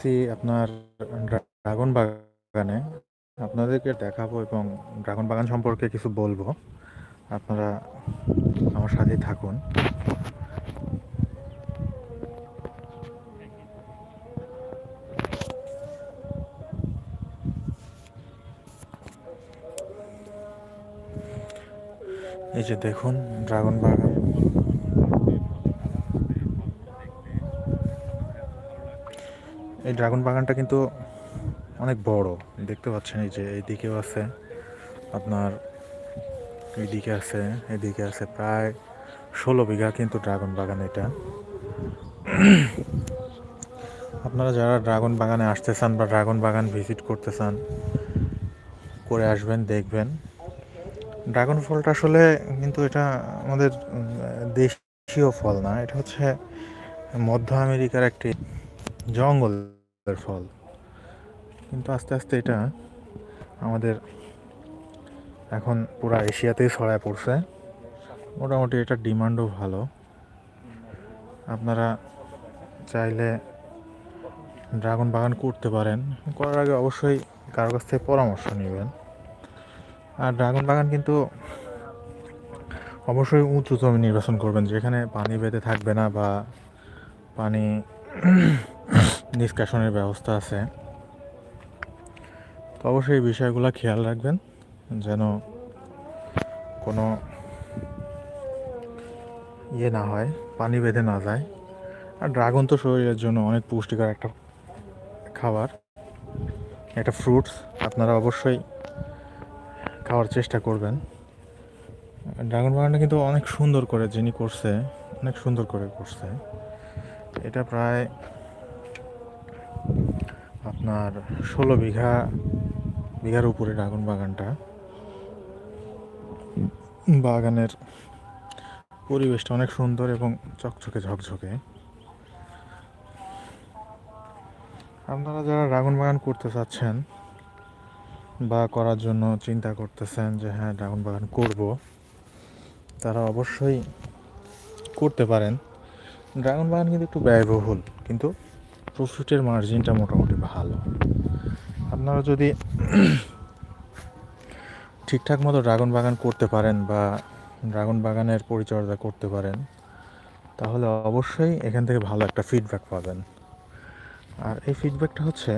আসছি আপনার ড্রাগন বাগানে আপনাদেরকে দেখাবো এবং ড্রাগন বাগান সম্পর্কে কিছু বলব। আপনারা আমার সাথেই থাকুন। এই যে দেখুন, ড্রাগন বাগান। এই ড্রাগন বাগানটা কিন্তু অনেক বড়। দেখতে পাচ্ছেন এই যে এইদিকেও আছে আপনার, এইদিকে আছে এদিকে আছে প্রায় ষোলো বিঘা কিন্তু ড্রাগন বাগান এটা। আপনারা যারা ড্রাগন বাগানে আসতে চান বা ড্রাগন বাগান ভিজিট করতে চান, করে আসবেন, দেখবেন। ড্রাগন ফলটা আসলে কিন্তু এটা আমাদের দেশীয় ফল না, এটা হচ্ছে মধ্য আমেরিকার একটি জঙ্গলের ফল। কিন্তু আস্তে আস্তে এটা আমাদের এখন পুরো এশিয়াতেই ছড়ায় পড়ছে। মোটামুটি এটার ডিমান্ডও ভালো। আপনারা চাইলে ড্রাগন বাগান করতে পারেন। করার আগে অবশ্যই কারও কাছ থেকে পরামর্শ নেবেন। আর ড্রাগন বাগান কিন্তু অবশ্যই উঁচু জমি নির্বাচন করবেন, যেখানে পানি বেঁধে থাকবে না বা পানি নিষ্কাশনের ব্যবস্থা আছে। তো অবশ্যই এই বিষয়গুলো খেয়াল রাখবেন, যেন কোনো ইয়ে না হয়, পানি বেঁধে না যায়। আর ড্রাগন তো শরীরের জন্য অনেক পুষ্টিকর একটা খাবার, একটা ফ্রুটস, আপনারা অবশ্যই খাওয়ার চেষ্টা করবেন। ড্রাগন বাগানটা কিন্তু অনেক সুন্দর করে যিনি করছে, অনেক সুন্দর করে করছে। এটা প্রায় আপনার ষোলো বিঘা, বিঘার উপরে ড্রাগন বাগানটা। বাগানের পরিবেশটা অনেক সুন্দর এবং চকচকে ঝকঝকে। আপনারা যারা ড্রাগন বাগান করতে চাচ্ছেন বা করার জন্য চিন্তা করতেছেন যে হ্যাঁ ড্রাগন বাগান করব, তারা অবশ্যই করতে পারেন। ড্রাগন বাগান কিন্তু একটু ব্যয়বহুল, কিন্তু প্রফিটের মার্জিনটা মোটামুটি ভালো। আপনারা যদি ঠিকঠাক মতো ড্রাগন বাগান করতে পারেন বা ড্রাগন বাগানের পরিচর্যা করতে পারেন, তাহলে অবশ্যই এখান থেকে ভালো একটা ফিডব্যাক পাবেন। আর এই ফিডব্যাকটা হচ্ছে,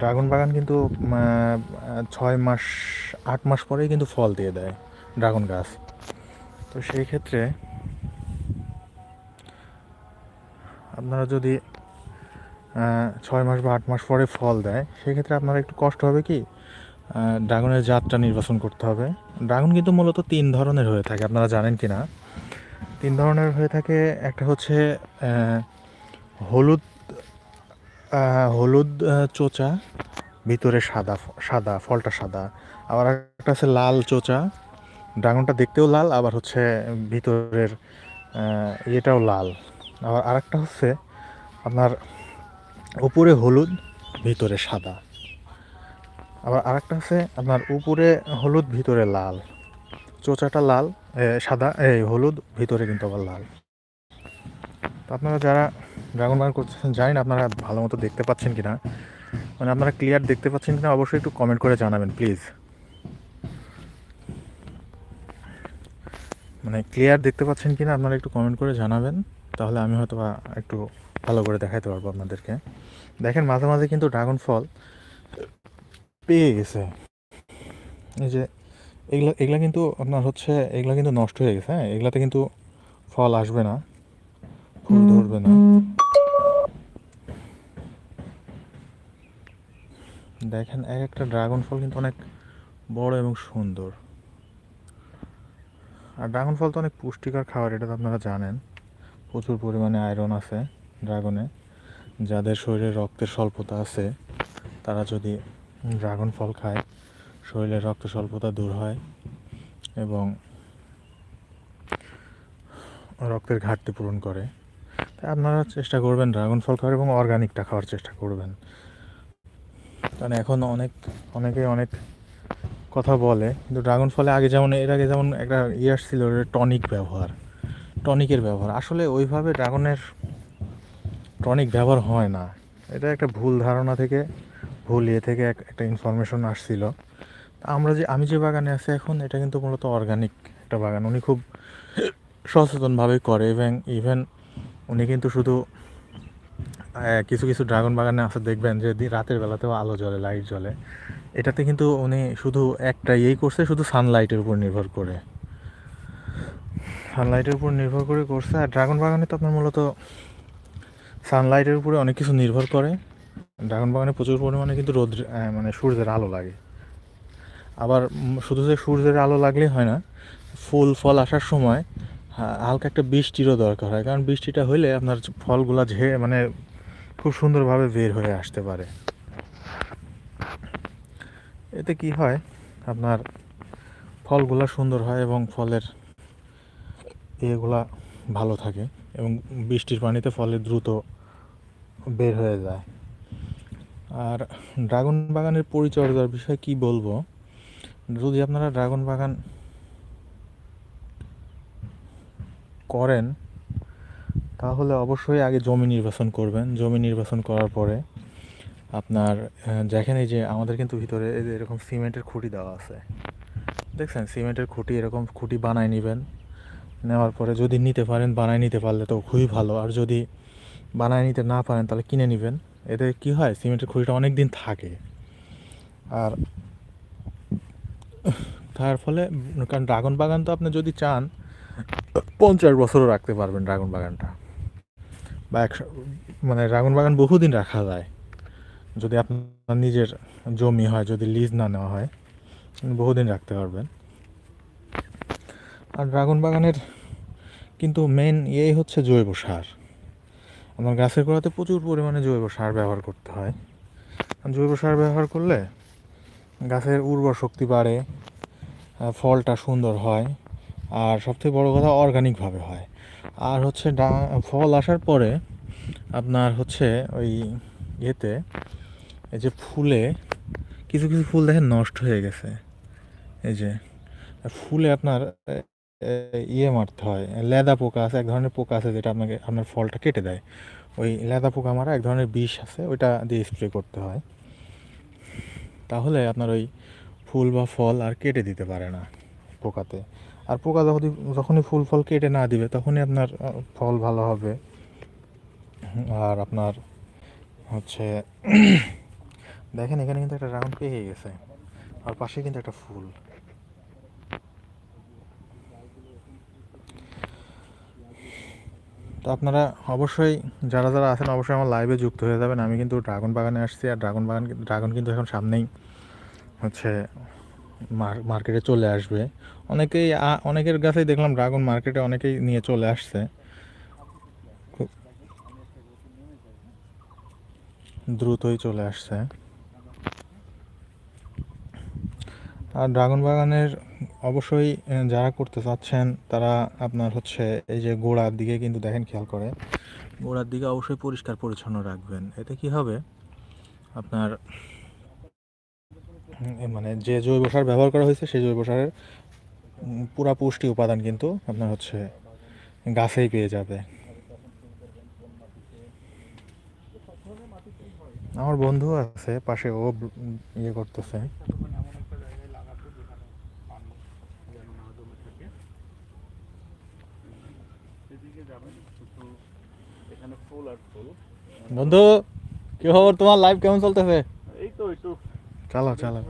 ড্রাগন বাগান কিন্তু ছয় মাস, আট মাস পরেই কিন্তু ফল দিয়ে দেয় ড্রাগন গাছ। তো সেই ক্ষেত্রে আপনারা যদি ছয় মাস বা আট মাস পরে ফল দেয়, সেক্ষেত্রে আপনারা একটু কষ্ট হবে কি? ড্রাগনের জাতটা নির্বাচন করতে হবে। ড্রাগন কিন্তু মূলত তিন ধরনের হয়ে থাকে, আপনারা জানেন কি না তিন ধরনের হয়ে থাকে, একটা হচ্ছে হলুদ হলুদ চোচা, ভিতরে সাদা সাদা, ফলটা সাদা। আবার একটা আছে লাল চোচা, ড্রাগনটা দেখতেও লাল, আবার হচ্ছে ভিতরের ইয়েটাও লাল। আবার আরেকটা হচ্ছে আপনার উপরে হলুদ, ভিতরে সাদা। আবার আরেকটা হচ্ছে আপনার উপরে হলুদ, ভিতরে লাল। চোচাটা লাল সাদা এই হলুদ, ভিতরে কিন্তু আবার লাল। তো আপনারা যারা ড্রাগন বাগান করছেন জানি না আপনারা ভালো মতো দেখতে পাচ্ছেন কিনা। মানে আপনারা ক্লিয়ার দেখতে পাচ্ছেন কিনা, অবশ্যই একটু কমেন্ট করে জানাবেন প্লিজ মানে ক্লিয়ার দেখতে পাচ্ছেন কিনা, আপনারা একটু কমেন্ট করে জানাবেন। তাহলে আমি হয়তো বা একটু ভালো করে দেখাতে পারব আপনাদেরকে। দেখেন মাঝে মাঝে কিন্তু ড্রাগন ফল পেয়ে গেছে। এই যে এগুলা এগুলা কিন্তু আপনার হচ্ছে এগুলা কিন্তু নষ্ট হয়ে গেছে হ্যাঁ? এগুলাতে কিন্তু ফল আসবে না ফুল ধরবে না। দেখেন এক একটা ড্রাগন ফল কিন্তু অনেক বড় এবং সুন্দর। আর ড্রাগন ফল তো অনেক পুষ্টিকর খাবার এটা তো আপনারা জানেন। প্রচুর পরিমাণে আয়রন আছে ড্রাগনে যাদের শরীরে রক্তের স্বল্পতা আছে, তারা যদি ড্রাগন ফল খায়, শরীরে রক্ত স্বল্পতা দূর হয় এবং রক্তের ঘাটতি পূরণ করে তাই আপনারা চেষ্টা করবেন ড্রাগন ফল খাওয়ার এবং অর্গানিকটা খাওয়ার চেষ্টা করবেন। কারণ এখন অনেক, অনেকে অনেক কথা বলে, কিন্তু ড্রাগন ফলে আগে যেমন, এর আগে যেমন একটা ইয়ে আসছিল টনিক ব্যবহার। টনিকের ব্যবহার। আসলে ওইভাবে ড্রাগনের টনিক ব্যবহার হয় না। এটা একটা ভুল ধারণা থেকে, ভুল ইয়ে থেকে এক- একটা ইনফরমেশন আসছিল। আমরা যে, আমি যে বাগানে আছি এখন, এটা কিন্তু মূলত অর্গানিক একটা বাগান। উনি খুব সচেতনভাবে করে এবং ইভেন উনি কিন্তু শুধু কিছু কিছু ড্রাগন বাগানে আছে, দেখবেন যে রাতের বেলাতেও আলো জ্বলে লাইট জ্বলে। এটাতে কিন্তু উনি শুধু একটা ইয়েই করছে, শুধু সানলাইটের উপর নির্ভর করে। সানলাইটের উপর নির্ভর করে করছে। আর ড্রাগন বাগানে তো আপনার মূলত সানলাইটের উপরে অনেক কিছু নির্ভর করে। ড্রাগন বাগানে প্রচুর পরিমাণে কিন্তু রোদ মানে সূর্যের আলো লাগে। আবার শুধু যে সূর্যের আলো লাগলেই হয় না, ফুল, ফল আসার সময় হালকা একটা বৃষ্টিরও দরকার হয়। কারণ বৃষ্টিটা হলে আপনার ফলগুলা ঝে মানে খুব সুন্দরভাবে বের হয়ে আসতে পারে। এতে কি হয়, আপনার ফলগুলা সুন্দর হয় এবং ফলের ইয়েগুলা ভালো থাকে এবং বৃষ্টির পানিতে ফলে দ্রুত বের হয়ে যায়। আর ড্রাগন বাগানের পরিচর্যার বিষয়ে কি বলব? যদি আপনারা ড্রাগন বাগান করেন, তাহলে অবশ্যই আগে জমি নির্বাচন করবেন। জমি নির্বাচন করার পরে আপনার দেখেন এই যে আমাদের কিন্তু ভিতরে এরকম সিমেন্টের খুঁটি দেওয়া আছে। দেখছেন? সিমেন্টের খুঁটি এরকম খুঁটি বানায় নেবেন। নেওয়ার পরে যদি নিতে পারেন, বানায় নিতে পারলে তো খুবই ভালো। আর যদি বানায় নিতে না পারেন, তাহলে কিনে নেবেন। এতে কি হয়, সিমেন্টের খুঁটিটা অনেক দিন থাকে। আর তার ফলে, কারণ ড্রাগন বাগান তো আপনি যদি চান, পঞ্চাশ বছরও রাখতে পারবেন ড্রাগন বাগানটা। বা একশো মানে ড্রাগন বাগান বহুদিন রাখা যায়। যদি আপনার নিজের জমি হয়, যদি লিজ না নেওয়া হয়, বহুদিন রাখতে পারবেন। আর ড্রাগন বাগানের কিন্তু মেন ইয়েই হচ্ছে জৈব সার। আমার গাছের গোড়াতে প্রচুর পরিমাণে জৈব সার ব্যবহার করতে হয়। জৈব সার ব্যবহার করলে গাছের উর্বর শক্তি বাড়ে ফলটা সুন্দর হয়, আর সবথেকে বড় কথা অর্গানিকভাবে হয়। আর হচ্ছে ফল আসার পরে আপনার হচ্ছে ওই ইয়েতে এই যে ফুলে কিছু কিছু ফুল দেখেন নষ্ট হয়ে গেছে। এই যে, ফুলে আপনার ইয়ে মারতে হয়, লেদা পোকা আছে, এক ধরনের পোকা আছে যেটা আপনাকে, আপনার ফলটা কেটে দেয়। ওই লেদা পোকা মারা এক ধরনের বিষ আছে, ওইটা দিয়ে স্প্রে করতে হয়। তাহলে আপনার ওই ফুল বা ফল আর কেটে দিতে পারে না পোকাতে। আর পোকা যখন যখনই ফুল ফল কেটে না দিবে, তখনই আপনার ফল ভালো হবে। আর আপনার হচ্ছে, দেখেন এখানে কিন্তু একটা রাউন্ড পেয়ে গেছে। আর পাশে কিন্তু একটা ফুল। তো আপনারা অবশ্যই যারা যারা আছেন অবশ্যই আমার লাইভে যুক্ত হয়ে যাবেন। আমি কিন্তু ড্রাগন বাগানে আসছি আর ড্রাগন বাগান ড্রাগন কিন্তু এখন সামনেই হচ্ছে মার্কেটে চলে আসবে। অনেকেই অনেকের কাছেই দেখলাম ড্রাগন মার্কেটে অনেকেই নিয়ে চলে আসছে। দ্রুতই চলে আসছে। আর ড্রাগন বাগানের অবশ্যই যারা করতে চাচ্ছেন, তারা আপনার হচ্ছে এই যে গোড়ার দিকে কিন্তু দেখেন খেয়াল করে। গোড়ার দিকে অবশ্যই পরিষ্কার পরিচ্ছন্ন রাখবেন। এতে কি হবে? আপনার মানে যে জৈব সার ব্যবহার করা হয়েছে, সেই জৈব সারের পুরা পুষ্টি উপাদান কিন্তু আপনার হচ্ছে গাছেই পেয়ে যাবে। আমার বন্ধু আছে, পাশে ও ইয়ে করতেছে ওখানে এমন একটা জায়গায় লাগাবো যেখানে পানি যেন না জমে থাকে সেদিকে যাবেন শুধু এখানে ফুল আর ফুল বন্ধু কি খবর? তোমার লাইফ কেমন চলতেছে? এই তো একটু চালো চালো।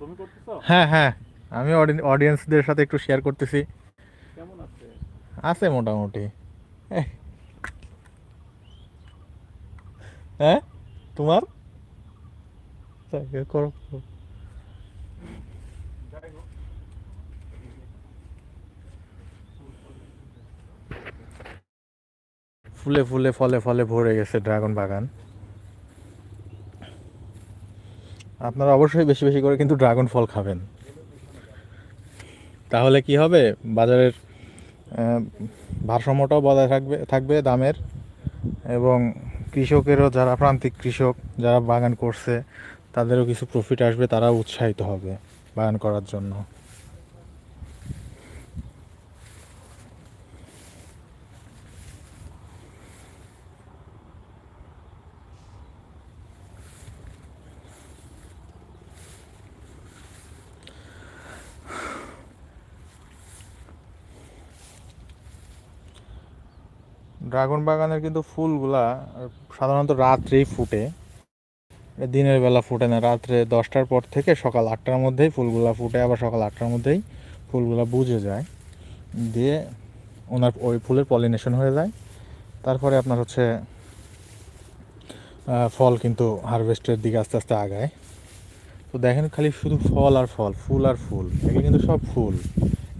তুমি করতেছো? হ্যাঁ হ্যাঁ। আমি অডিয়েন্সদের সাথে একটু শেয়ার করতেছি। কেমন আছে? আছে মোটামুটি। হ্যাঁ? তোমার? করো করো। যাই হোক ফুলে ফুলে ফলে ফলে ভরে গেছে ড্রাগন বাগান। আপনারা অবশ্যই বেশি বেশি করে কিন্তু ড্রাগন ফল খাবেন। তাহলে কি হবে? বাজারের ভারসাম্যটাও বজায় থাকবে থাকবে দামের। এবং কৃষকেরও যারা, প্রান্তিক কৃষক যারা বাগান করছে, তাদেরও কিছু প্রফিট আসবে, তারাও উৎসাহিত হবে বাগান করার জন্য। ড্রাগন বাগানের কিন্তু ফুলগুলা সাধারণত রাত্রেই ফুটে। দিনের বেলা ফুটে না, রাত্রে দশটার পর থেকে সকাল আটটার মধ্যেই ফুলগুলা ফুটে, আবার সকাল আটটার মধ্যেই ফুলগুলা বুঝে যায়। দিয়ে ওনার ওই ফুলের পলিনেশন হয়ে যায়। তারপরে আপনার হচ্ছে ফল কিন্তু হারভেস্টের দিকে আস্তে আস্তে আগায়। তো দেখেন খালি শুধু ফল আর ফল, ফুল আর ফুল, এগুলো কিন্তু সব ফুল।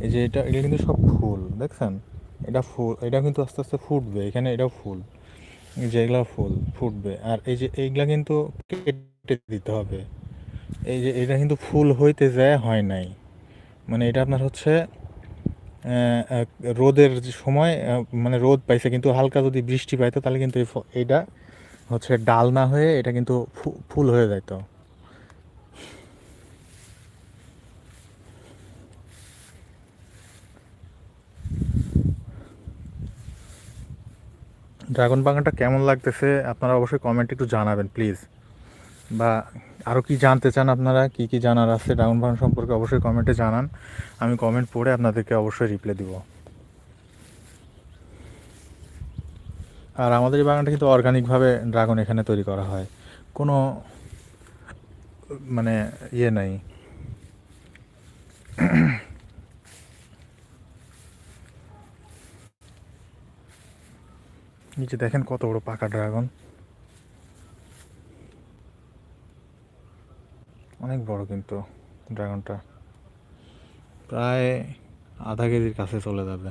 এই যে এটা, এগুলো কিন্তু সব ফুল, দেখছেন? এটা ফুল, এটা কিন্তু আস্তে আস্তে ফুটবে, এখানে এটাও ফুল এই যে এগুলো ফুল ফুটবে। আর এই যে এইগুলা কিন্তু কেটে দিতে হবে। এই যে এটা কিন্তু ফুল হইতে যায়, হয় নাই। মানে এটা আপনার হচ্ছে রোদের সময় মানে রোদ পাইছে, কিন্তু হালকা যদি বৃষ্টি পাইতো, তাহলে কিন্তু এইটা হচ্ছে ডাল না হয়ে এটা কিন্তু ফুল হয়ে যাইতো। ড্রাগন বাগানটা কেমন লাগতেছে, আপনারা অবশ্যই কমেন্টে একটু জানাবেন প্লিজ বা আরও কি জানতে চান আপনারা, কি কি জানার আছে ড্রাগন বাগান সম্পর্কে অবশ্যই কমেন্টে জানান, আমি কমেন্ট পড়ে আপনাদেরকে অবশ্যই রিপ্লাই দিব। আর আমাদের এই বাগানটা কিন্তু অর্গানিকভাবে ড্রাগন এখানে তৈরি করা হয়। কোনো মানে ইয়ে নাই। নিচে দেখেন কত বড় পাকা ড্রাগন। অনেক বড় কিন্তু ড্রাগনটা। প্রায় আধা কেজির কাছে চলে যাবে।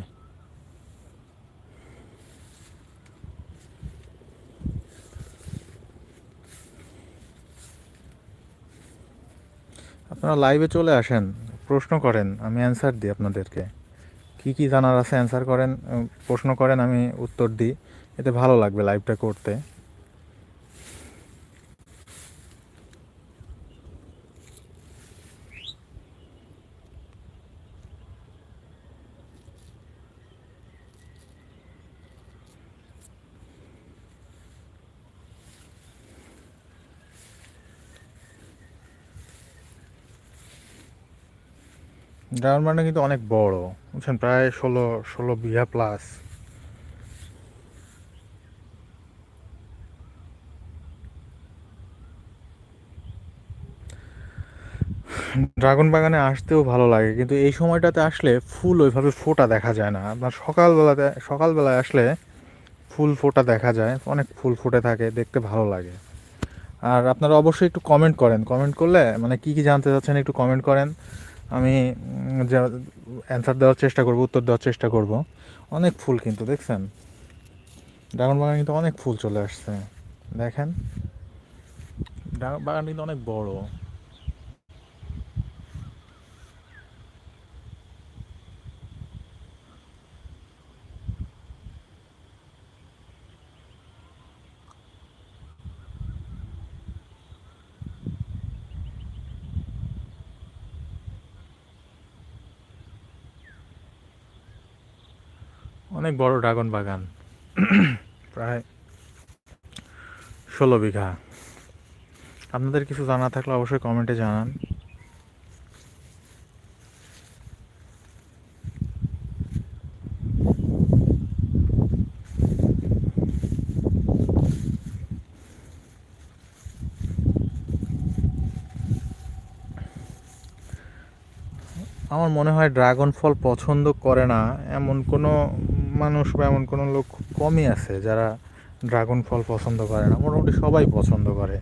আপনারা লাইভে চলে আসেন, প্রশ্ন করেন, আমি অ্যান্সার দিই আপনাদেরকে। কি কি জানার আছে অ্যান্সার করেন, প্রশ্ন করেন, আমি উত্তর দিই। এতে ভালো লাগবে লাইভটা করতে। ড্রাগন বাগানটা কিন্তু অনেক বড়। বুঝছেন? প্রায় ষোলো ষোলো বিঘা প্লাস ড্রাগন বাগানে আসতেও ভালো লাগে, কিন্তু এই সময়টাতে আসলে ফুল ওইভাবে ফোটা দেখা যায় না। আপনার সকালবেলাতে, সকালবেলায় আসলে ফুল ফোটা দেখা যায়, অনেক ফুল ফুটে থাকে, দেখতে ভালো লাগে। আর আপনারা অবশ্যই একটু কমেন্ট করেন। কমেন্ট করলে মানে কি কি জানতে চাচ্ছেন একটু কমেন্ট করেন। আমি যা অ্যান্সার দেওয়ার চেষ্টা করব, উত্তর দেওয়ার চেষ্টা করব। অনেক ফুল কিন্তু, দেখছেন? ড্রাগন বাগান কিন্তু অনেক ফুল চলে আসছে। দেখেন? ড্রাগন বাগান কিন্তু অনেক বড়। অনেক বড় ড্রাগন বাগান। প্রায় ষোলো বিঘা। আপনাদের কিছু জানা থাকলে অবশ্যই কমেন্টে জানান। আমার মনে হয় ড্রাগন ফল পছন্দ করে না এমন কোনো মানুষ বা এমন কোনো লোক খুব কমই আছে যারা ড্রাগন ফল পছন্দ করে না। মোটামুটি সবাই পছন্দ করে।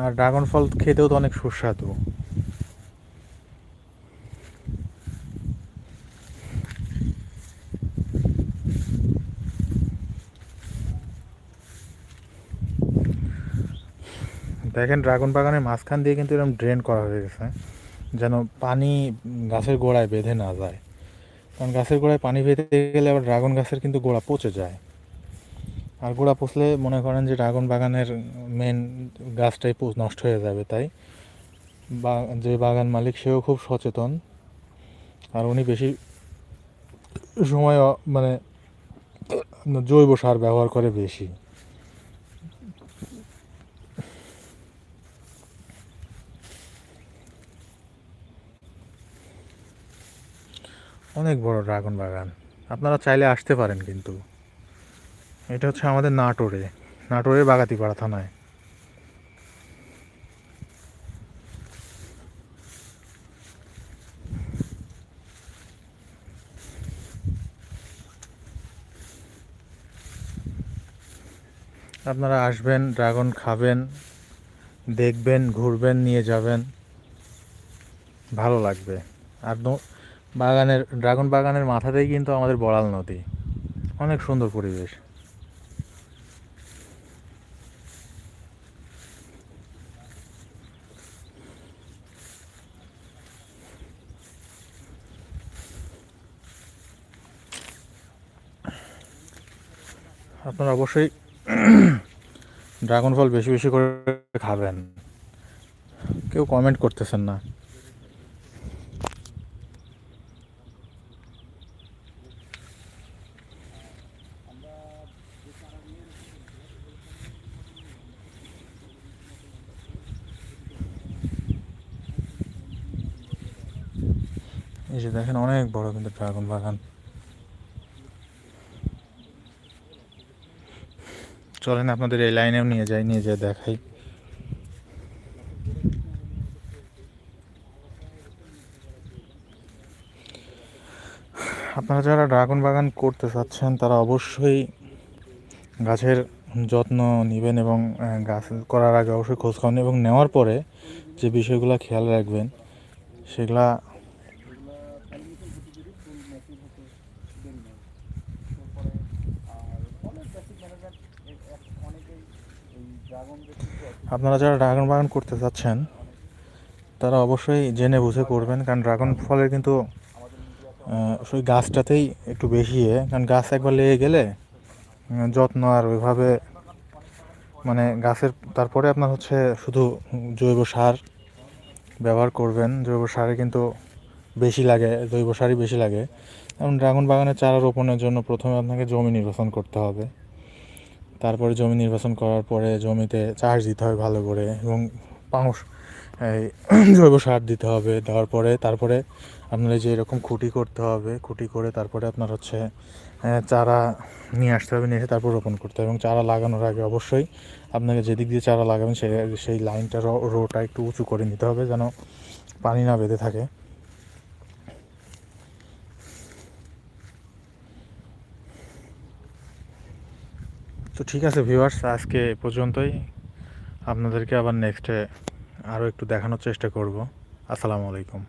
আর ড্রাগন ফল খেতেও তো অনেক সুস্বাদু। দেখেন, ড্রাগন বাগানের মাঝখান দিয়ে কিন্তু এরকম ড্রেন করা হয়ে গেছে, যেন পানি গাছের গোড়ায় বেঁধে না যায়। কারণ গাছের গোড়ায় পানি ভেতে গেলে আবার ড্রাগন গাছের কিন্তু গোড়া পচে যায়। আর গোড়া পচলে মনে করেন যে ড্রাগন বাগানের মেন গাছটাই নষ্ট হয়ে যাবে, তাই? বা যে বাগান মালিক সেও খুব সচেতন। আর উনি বেশি সময় মানে জৈব সার ব্যবহার করে বেশি। অনেক বড় ড্রাগন বাগান। আপনারা চাইলে আসতে পারেন কিন্তু। এটা হচ্ছে আমাদের নাটোরে। নাটোরে বাগাতিপাড়া থানায়। আপনারা আসবেন, ড্রাগন খাবেন, দেখবেন, ঘুরবেন, নিয়ে যাবেন। ভালো লাগবে। আর বাগানের, ড্রাগন বাগানের মাথাতেই কিন্তু আমাদের বড়াল নদী। অনেক সুন্দর পরিবেশ। আপনারা অবশ্যই ড্রাগন ফল বেশি বেশি করে খাবেন। কেউ কমেন্ট করতেছেন না। দেখেন অনেক বড় কিন্তু ড্রাগন বাগান। চলেন আপনাদের এই লাইনেও নিয়ে যাই, নিয়ে যেয়ে দেখাই। আপনারা যারা ড্রাগন বাগান করতে চাচ্ছেন, তারা অবশ্যই গাছের যত্ন নেবেন এবং গাছ করার আগে অবশ্যই খোঁজ খাওয়ান এবং নেওয়ার পরে যে বিষয়গুলো খেয়াল রাখবেন, সেগুলা এগুলা পলিনেশন হতে দেরি ফুল ম্যাচিউর হতে দেরি নেই তারপরে আর অনেক বেসিক ম্যানেজমেন্ট অনেকেই এই ড্রাগন বেসিক আপনারা যারা ড্রাগন বাগান করতে চাচ্ছেন তারা অবশ্যই জেনে বুঝে করবেন, কারণ ড্রাগন ফলের কিন্তু ওই গাছটাতেই একটু বেশি এ। কারণ গাছ একবার লেগে গেলে যত্ন আর ওইভাবে মানে গাছের, তারপরে আপনার হচ্ছে শুধু জৈব সার ব্যবহার করবেন। জৈব সারে কিন্তু বেশি লাগে, জৈব সারই বেশি লাগে। এবং ড্রাগন বাগানের চারা রোপণের জন্য প্রথমে আপনাকে জমি নির্বাচন করতে হবে। তারপরে জমি নির্বাচন করার পরে জমিতে চাষ দিতে হবে ভালো করে এবং পাউস এই জৈব সার দিতে হবে, দেওয়ার পরে তারপরে আপনার যে এরকম খুঁটি করতে হবে, খুঁটি করে তারপরে আপনার হচ্ছে চারা নিয়ে আসতে হবে, নিয়ে এসে তারপর রোপণ করতে হবে এবং চারা লাগানোর আগে অবশ্যই আপনাকে যেদিক দিয়ে চারা লাগাবেন সেই সেই লাইনটা রোটা একটু উঁচু করে নিতে হবে যেন পানি না বেঁধে থাকে। তো ঠিক আছে ভিউয়ার্স আজকে পর্যন্তই। আপনাদেরকে আবার নেক্সটে আরও একটু দেখানোর চেষ্টা করব। আসসালামু আলাইকুম।